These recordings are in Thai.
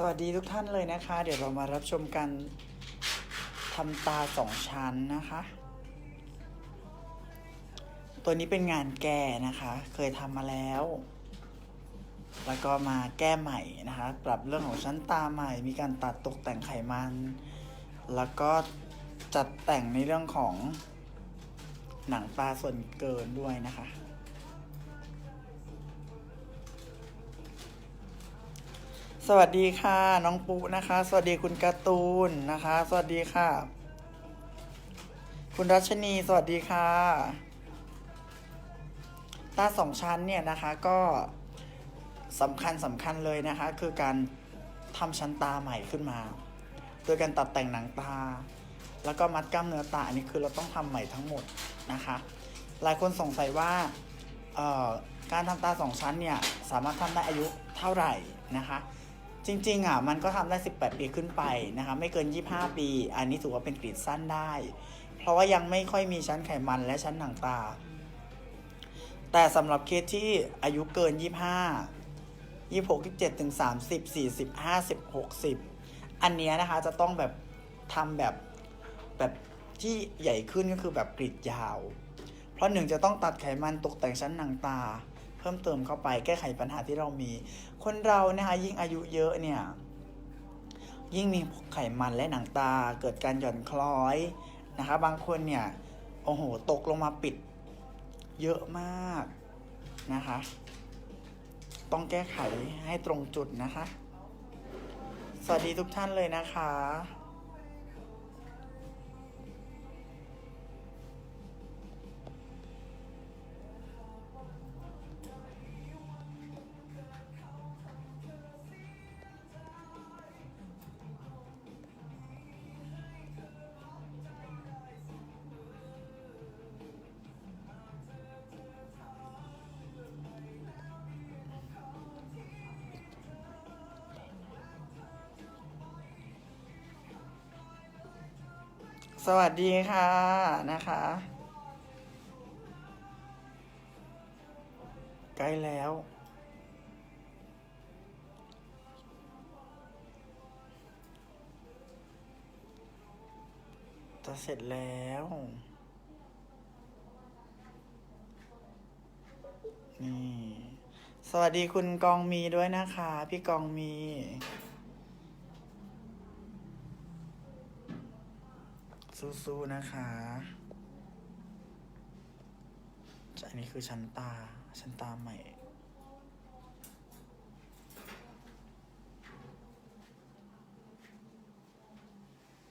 สวัสดีทุกท่านเลยนะคะ เดี๋ยวเรามารับชมกันทำตาสองชั้นนะคะ ตัวนี้เป็นงานแก้นะคะ เคยทำมาแล้ว แล้วก็มาแก้ใหม่นะคะ ปรับเรื่องของชั้นตาใหม่ มีการตัดตกแต่งไขมัน แล้วก็จัดแต่งในเรื่องของหนังตาส่วนเกินด้วยนะคะ สวัสดีค่ะ น้องปูนะคะ สวัสดีคุณการ์ตูนนะคะ สวัสดีค่ะ คุณรัชนีสวัสดีค่ะ ตาสองชั้นเนี่ยนะคะก็สำคัญสำคัญเลยนะคะ คือการทำชั้นตาใหม่ขึ้นมา โดยการตัดแต่งหนังตา แล้วก็มัดกล้ามเนื้อตาอันนี้คือเราต้องทำใหม่ทั้งหมดนะคะ หลายคนสงสัยว่าการทำตาสองชั้นเนี่ยสามารถทำได้อายุเท่าไหร่นะคะ จริงๆอะมันก็ทำได้ 18 ปีขึ้นไปนะคะไม่เกิน 25 ปี อันนี้ถือว่าเป็นกรีดสั้นได้ เพราะว่ายังไม่ค่อยมีชั้นไขมันและชั้นหนังตา แต่สำหรับเคสที่อายุเกิน 25 26 27ถึง30 40 50 60 อันเนี้ยนะคะจะต้องแบบทำแบบแบบที่ใหญ่ขึ้นก็คือแบบกรีดยาว เพราะหนึ่งจะต้องตัดไขมันตกแต่งชั้นหนังตา เพิ่มเติมเข้าไปแก้ไขปัญหาที่เรามี คนเรานะคะยิ่งอายุเยอะเนี่ยยิ่งมีไขมันและหนังตาเกิดการหย่อนคล้อยนะคะ บางคนเนี่ยโอ้โหตกลงมาปิดเยอะมากนะคะ ต้องแก้ไขให้ตรงจุดนะคะ สวัสดีทุกท่านเลยนะคะ สวัสดีค่ะนะคะ ใกล้แล้ว จะเสร็จแล้ว นี่ สวัสดีคุณกองมีด้วยนะคะ พี่กองมี สู้ๆนะคะอันนี้คือชั้นตา ชั้นตาใหม่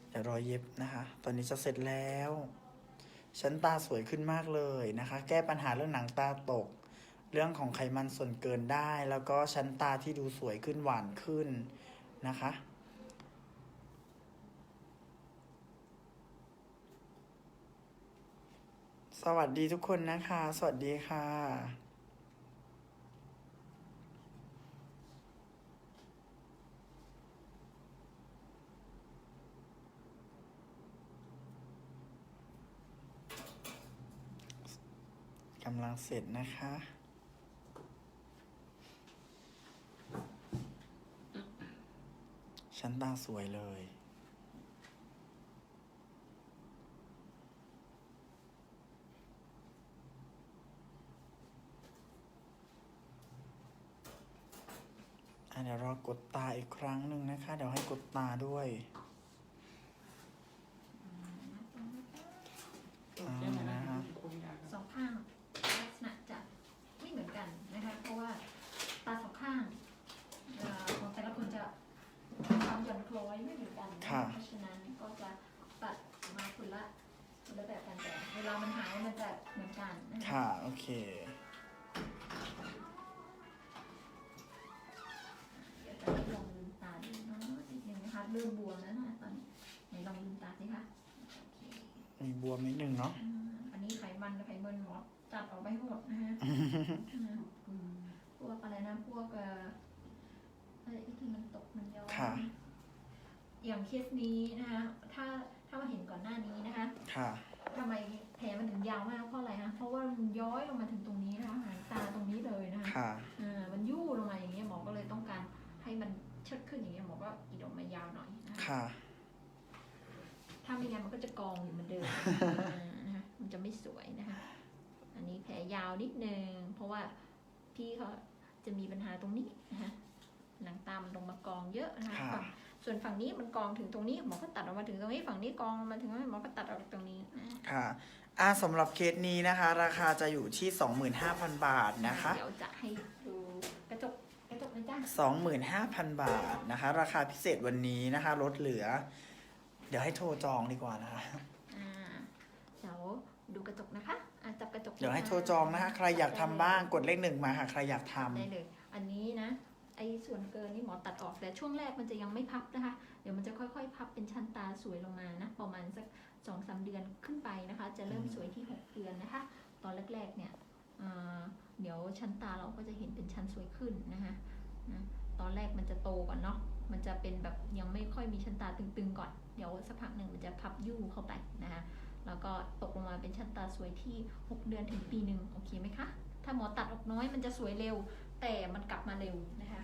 เดี๋ยวรอเย็บนะคะ ตอนนี้จะเสร็จแล้ว ชั้นตาสวยขึ้นมากเลยนะคะ แก้ปัญหาเรื่องหนังตาตก เรื่องของไขมันส่วนเกินได้ แล้วก็ชั้นตาที่ดูสวยขึ้นหวานขึ้นนะคะ วัสดีทุกคนนะคะ สวัสดีค่ะ กำลังเสร็จนะคะชั้นตาสวยเลย อะเดี๋ยวรอกดตาอีกครั้งหนึ่งนะคะ เดี๋ยวให้กดตาด้วยอ่านะคะสองข้างลักษณะจะไม่เหมือนกันนะคะ เพราะว่าตาสองข้างเอ่อของแต่ละคนจะความหย่อนคล้อยไม่เหมือนกันนะคะเพราะฉะนั้นก็จะตัดมาคนละคนละแบบกันแต่เวลามันหายมันจะเหมือนกันนะคะค่ะโอเค เริ่มบวมแล้วนะตอนนี้ไหนลองลืมตาสิคะโอเคมีบวมนิดนึงเนาะอืมอันนี้ไขมันไขมันหมอจัดออกไปให้หมดนะคะอืมพวกอะไรนะพวกเอ่ออะไรที่มันตกมันย้อนค่ะ อย่างเคสนี้นะคะถ้าถ้ามาเห็นก่อนหน้านี้นะคะค่ะทำไมแผลมันถึงยาวมากเพราะอะไรคะเพราะว่ามันย้อยลงมาถึงตรงนี้นะคะหางตาตรงนี้เลยนะคะค่ะ อ่ามันยู่ลงมาอย่างเงี้ยหมอก็เลยต้องการให้มันเชิดขึ้นอย่างเงี้ยหมอก็ ค่ะ ถ้าไม่งั้นมันก็จะกองอยู่เหมือนเดิมอ่านะคะมันจะไม่สวยนะคะ อันนี้แผลยาวนิดนึงเพราะว่าพี่เขาจะมีปัญหาตรงนี้นะคะหนังตามันลงมากองเยอะนะคะค่ะฝั่งส่วนฝั่งนี้มันกองถึงตรงนี้หมอก็ตัดออกมาถึงตรงนี้ฝั่งนี้กองลงมาถึงตรงนี้หมอก็ตัดออกตรงนี้นะค่ะอ่าสำหรับเคสนี้นะคะ ราคาจะอยู่ที่ 25,000 บาทนะคะ เดี๋ยวจะให้ 25,000 บาทนะคะ ราคาพิเศษวันนี้นะคะลดเหลือ เดี๋ยวให้โทรจองดีกว่านะคะ อ่าเดี๋ยวดูกระจกนะคะอะจับกระจกเดี๋ยวให้โทรจองนะคะ ใครอยากทำบ้างกดเลขหนึ่งมาค่ะ ใครอยากทำ ได้เลย อันนี้นะ ไอ้ส่วนเกินนี่หมอตัดออกแต่ช่วงแรกมันจะยังไม่พับนะคะ เดี๋ยวมันจะค่อยๆ พับเป็นชั้นตาสวยลงมานะ ประมาณสักสองสามเดือนขึ้นไปนะคะ จะเริ่มสวยที่หกเดือนนะคะ ตอนแรกๆเนี่ยอ่าเดี๋ยวชั้นตาเราก็จะเห็นเป็นชั้นสวยขึ้นนะคะ นะตอนแรกมันจะโตก่อนเนาะมันจะเป็นแบบยังไม่ค่อยมีชั้นตาตึงๆก่อน เดี๋ยวสักพักหนึ่งมันจะพับยู่เข้าไปนะคะแล้วก็ตกลงมาเป็นชั้นตาสวยที่ 6 เดือนถึงปีหนึ่งโอเคไหมคะ ถ้าหมอตัดออกน้อยมันจะสวยเร็ว แต่มันกลับมาเร็วนะคะ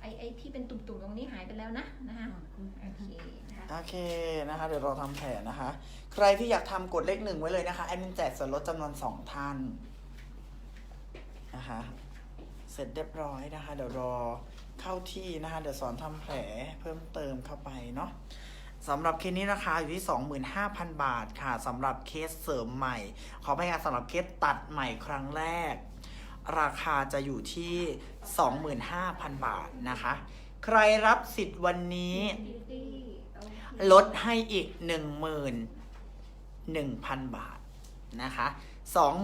ไอไอที่เป็นตุ่มๆตรงนี้หายไปแล้วนะนะคะโอเคนะคะโอเคนะคะ เดี๋ยวเราทำแผลนะคะ ใครที่อยากทำกดเลขหนึ่งไว้เลยนะคะแอดมินแจกส่วนลดจำนวนสองท่านนะคะเส ร็จเรียบร้อยนะคะ เดี๋ยวรอเข้าที่นะคะ เดี๋ยวสอนทำแผลเพิ่มเติมเข้าไปเนาะสำหรับเคสนี้ราคาอยู่ที่ 25,000 บาทค่ะสำหรับเคสเสริมใหม่ ขอพยาสำหรับเคสตัดใหม่ครั้งแรก ราคาจะอยู่ที่ 25,000 บาทนะคะ ใครรับสิทธิ์วันนี้ ลดให้อีก 11,000 บาทนะคะ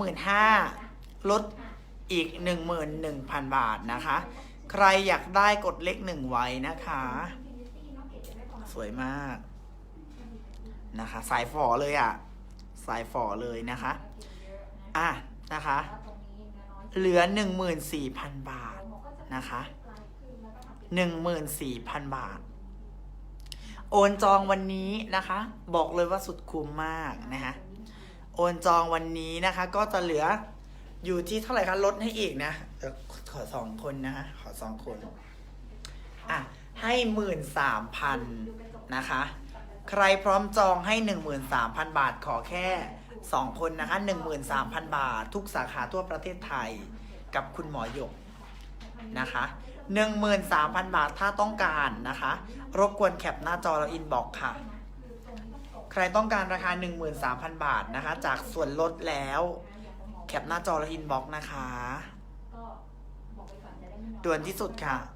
25,000 ลด อีก 11,000 บาทนะคะ ใครอยากได้กดเลขหนึ่งไว้นะคะ สวยมากนะคะ สายฝอเลยอะ สายฝอเลยนะคะ อะนะคะ เหลือ 14,000 บาทนะคะ14,000 บาท โอนจองวันนี้นะคะ บอกเลยว่าสุดคุ้มมากนะคะ โอนจองวันนี้นะคะ ก็จะเหลือ อยู่ที่เท่าไหร่คะลดให้อีกนะขอสองคนนะคะขอสองคน อะ ให้หมื่นสามพันนะคะ ใครพร้อมจองให้หนึ่งหมื่นสามพันบาทขอแค่สองคนนะคะหนึ่งหมื่นสามพันบาท ทุกสาขาทั่วประเทศไทยกับคุณหมอหยกนะคะ13,000บาทถ้าต้องการนะคะ รบกวนแคปหน้าจอแล้วอินบอกค่ะ ใครต้องการราคา13,000บาทนะคะ จากส่วนลดแล้ว แคปหน้าจอแล้วอินบอกนะคะ ก็บอกไปก่อนจะได้ไม่นอน ด่วนที่สุดค่ะโ